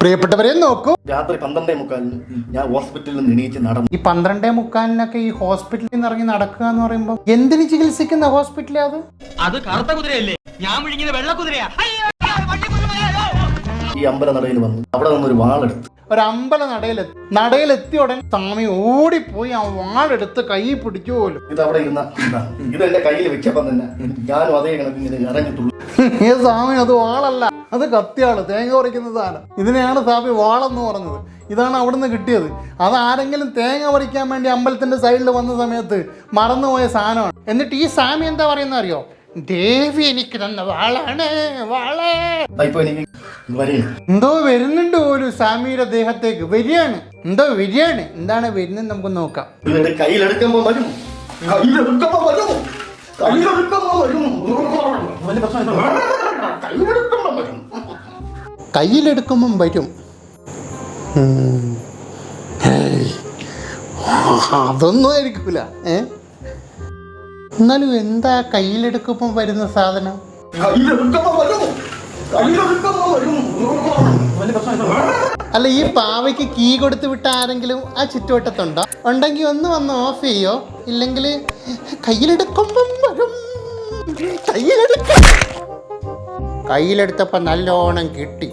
പ്രിയപ്പെട്ടവരെ നോക്കൂ. രാത്രി പന്ത്രണ്ടേ മുക്കാലിന് ഞാൻ ഹോസ്പിറ്റലിൽ നിന്ന് എണീച്ച് നടന്നു. ഈ പന്ത്രണ്ടേ മുക്കാലിനൊക്കെ ഈ ഹോസ്പിറ്റലിൽ നിന്ന് ഇറങ്ങി നടക്കുക എന്ന് പറയുമ്പോൾ എന്തിന് ചികിത്സിക്കുന്ന ഹോസ്പിറ്റലാ അത്? അത് കറുത്ത കുതിരയല്ലേ? ഞാൻ വിഴുങ്ങിയത് വെള്ള കുതിരയാ. അയ്യോ, ഈ അമ്പല നടയിൽ വന്നു. അവിടെ നിന്നൊരു വാളെടുത്ത് ഒരു അമ്പല നടയിലെത്തി. നടയിലെത്തി ഉടൻ സ്വാമി ഓടിപ്പോയി ആ വാളെടുത്ത് കൈ പിടിച്ചു പോലും. ഇത് അവിടെ ഇരുന്ന. ഇത് എന്റെ കയ്യിൽ വെച്ചപ്പം തന്നെ ഞാനും അതേ കണക്ക് ഇങ്ങനെ ഇറങ്ങിട്ടുള്ളൂ ഈ സ്വാമി അത് വാളല്ല. അത് കത്തിയാണ് തേങ്ങ പറിക്കുന്ന സാധനം. ഇതിനെയാണ് സ്വാമി വാളെന്ന് പറഞ്ഞത്. ഇതാണ് അവിടുന്ന് കിട്ടിയത്. അത് ആരെങ്കിലും തേങ്ങ പറിക്കാൻ വേണ്ടി അമ്പലത്തിന്റെ സൈഡിൽ വന്ന സമയത്ത് മറന്നുപോയ സാധനമാണ്. എന്നിട്ട് ഈ സ്വാമി എന്താ പറയുന്ന അറിയോ? ദേവി എനിക്ക് തന്ന വാളാണ് വാളേ. എന്തോ വരുന്നുണ്ട് ഒരു സ്വാമിയുടെ ദേഹത്തേക്ക്. വരികയാണ്. എന്തോ വരികയാണ്. എന്താണ് വരുന്നത് നമുക്ക് നോക്കാം. കയ്യിലെടുക്കുമ്പോ വരും. കയ്യിലെടുക്കുമ്പോ വരും. കയ്യിലെടുക്കുമ്പോ വരും. കയ്യിലെടുക്കുമ്പോ വരും. കയ്യിലെടുക്കുമ്പം വരും. അതൊന്നും ആയിരിക്കൂല. ഏ? എന്നാലും എന്താ കയ്യിലെടുക്കുമ്പോൾ വരുന്ന സാധനം? അല്ല ഈ പാവയ്ക്ക് കീ കൊടുത്ത് വിട്ട ആരെങ്കിലും ആ ചുറ്റുവട്ടത്തുണ്ടോ? ഉണ്ടെങ്കിൽ ഒന്ന് വന്ന് ഓഫ് ചെയ്യോ? ഇല്ലെങ്കിൽ കയ്യിലെടുക്കുമ്പം വരും. കയ്യിലെടുക്ക കയ്യിലെടുത്തപ്പോൾ നല്ലോണം കിട്ടി.